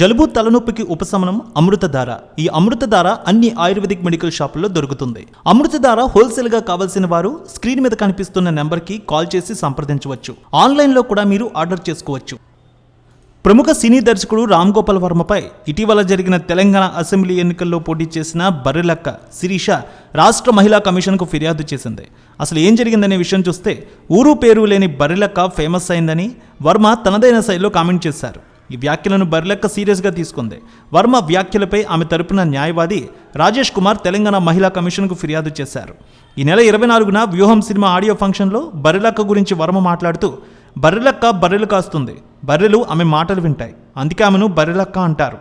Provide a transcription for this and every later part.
జలుబు తలనొప్పికి ఉపశమనం అమృతధార. ఈ అమృతధార అన్ని ఆయుర్వేదిక్ మెడికల్ షాపుల్లో దొరుకుతుంది. అమృతధార హోల్సేల్గా కావాల్సిన వారు స్క్రీన్ మీద కనిపిస్తున్న నెంబర్కి కాల్ చేసి సంప్రదించవచ్చు. ఆన్లైన్లో కూడా మీరు ఆర్డర్ చేసుకోవచ్చు. ప్రముఖ సినీ దర్శకుడు రామ్ గోపాల్ వర్మపై ఇటీవల జరిగిన తెలంగాణ అసెంబ్లీ ఎన్నికల్లో పోటీ చేసిన బర్రెలక్క శిరీష రాష్ట్ర మహిళా కమిషన్కు ఫిర్యాదు చేసింది. అసలు ఏం జరిగిందనే విషయం చూస్తే ఊరు పేరు లేని బర్రెలక్క ఫేమస్ అయిందని వర్మ తనదైన శైలిలో కామెంట్ చేశారు. ఈ వ్యాఖ్యలను బర్రెలక్క సీరియస్గా తీసుకుంది. వర్మ వ్యాఖ్యలపై ఆమె తరపున న్యాయవాది రాజేష్ కుమార్ తెలంగాణ మహిళా కమిషన్కు ఫిర్యాదు చేశారు. ఈ నెల ఇరవై నాలుగున వ్యూహం సినిమా ఆడియో ఫంక్షన్లో బర్రెలక్క గురించి వర్మ మాట్లాడుతూ బర్రెలక్క బర్రెలు కాస్తుంది. బర్రెలు ఆమె మాటలు వింటాయి. అందుకే ఆమెను బర్రెలక్క అంటారు.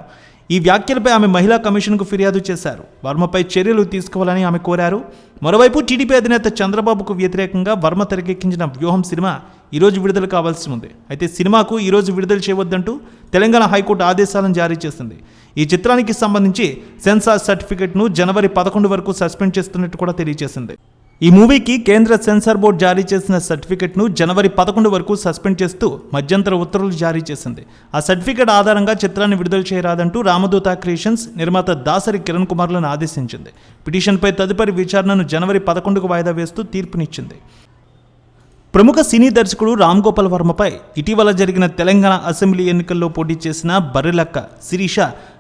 ఈ వ్యాఖ్యలపై ఆమె మహిళా కమిషన్కు ఫిర్యాదు చేశారు. వర్మపై చర్యలు తీసుకోవాలని ఆమె కోరారు. మరోవైపు టీడీపీ అధినేత చంద్రబాబుకు వ్యతిరేకంగా వర్మ తెరకెక్కించిన వ్యూహం సినిమా ఈరోజు విడుదల కావాల్సి ఉంది. అయితే సినిమాకు ఈరోజు విడుదల చేయవద్దంటూ తెలంగాణ హైకోర్టు ఆదేశాలను జారీ చేసింది. ఈ చిత్రానికి సంబంధించి సెన్సార్ సర్టిఫికెట్ను జనవరి పదకొండు వరకు సస్పెండ్ చేస్తున్నట్టు కూడా తెలియజేసింది. ఈ మూవీకి కేంద్ర సెన్సార్ బోర్డు జారీ చేసిన సర్టిఫికెట్ను జనవరి పదకొండు వరకు సస్పెండ్ చేస్తూ మధ్యంతర ఉత్తర్వులు జారీ చేసింది. ఆ సర్టిఫికెట్ ఆధారంగా చిత్రాన్ని విడుదల చేయరాదంటూ రామదూత క్రియేషన్స్ నిర్మాత దాసరి కిరణ్ కుమార్లను ఆదేశించింది. పిటిషన్పై తదుపరి విచారణను జనవరి పదకొండుకు వాయిదా వేస్తూ తీర్పునిచ్చింది. ప్రముఖ సినీ దర్శకుడు రామ్ గోపాల్ వర్మపై ఇటీవల జరిగిన తెలంగాణ అసెంబ్లీ ఎన్నికల్లో పోటీ చేసిన బర్రెలక్క శిరీష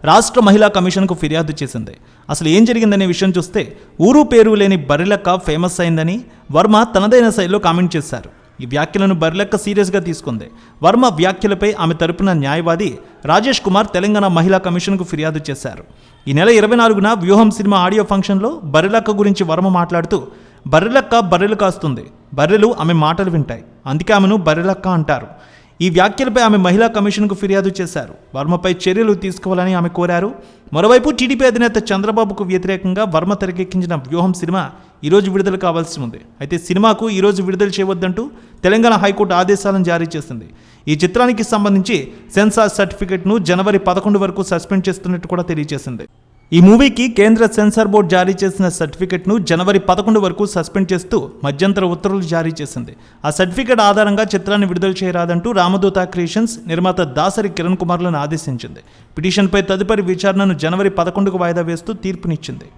రాష్ట్ర మహిళా కమిషన్కు ఫిర్యాదు చేసింది. అసలు ఏం జరిగిందనే విషయం చూస్తే ఊరు పేరు లేని బర్రెలక్క ఫేమస్ అయిందని వర్మ తనదైన శైలిలో కామెంట్ చేశారు. ఈ వ్యాఖ్యలను బర్రెలక్క సీరియస్గా తీసుకుంది. వర్మ వ్యాఖ్యలపై ఆమె తరపున న్యాయవాది రాజేష్ కుమార్ తెలంగాణ మహిళా కమిషన్కు ఫిర్యాదు చేశారు. ఈ నెల ఇరవై నాలుగున వ్యూహం సినిమా ఆడియో ఫంక్షన్లో బర్రెలక్క గురించి వర్మ మాట్లాడుతూ బర్రెలక్క బర్రెలు కాస్తుంది. బర్రెలు ఆమె మాటలు వింటాయి. అందుకే ఆమెను బర్రెలక్క అంటారు. ఈ వ్యాఖ్యలపై ఆమె మహిళా కమిషన్కు ఫిర్యాదు చేశారు. వర్మపై చర్యలు తీసుకోవాలని ఆమె కోరారు. మరోవైపు టీడీపీ అధినేత చంద్రబాబుకు వ్యతిరేకంగా వర్మ తెరకెక్కించిన వ్యూహం సినిమా ఈరోజు విడుదల కావాల్సి ఉంది. అయితే సినిమాకు ఈరోజు విడుదల చేయవద్దంటూ తెలంగాణ హైకోర్టు ఆదేశాలను జారీ చేసింది. ఈ చిత్రానికి సంబంధించి సెన్సార్ సర్టిఫికెట్ను జనవరి పదకొండు వరకు సస్పెండ్ చేస్తున్నట్టు కూడా తెలియజేసింది. ఈ మూవీకి కేంద్ర సెన్సార్ బోర్డు జారీ చేసిన సర్టిఫికెట్ను జనవరి పదకొండు వరకు సస్పెండ్ చేస్తూ మధ్యంతర ఉత్తర్వులు జారీ చేసింది. ఆ సర్టిఫికెట్ ఆధారంగా చిత్రాన్ని విడుదల చేయరాదంటూ రామదూత క్రియేషన్స్ నిర్మాత దాసరి కిరణ్ కుమార్లను ఆదేశించింది. పిటిషన్పై తదుపరి విచారణను జనవరి పదకొండుకు వాయిదా వేస్తూ తీర్పునిచ్చింది.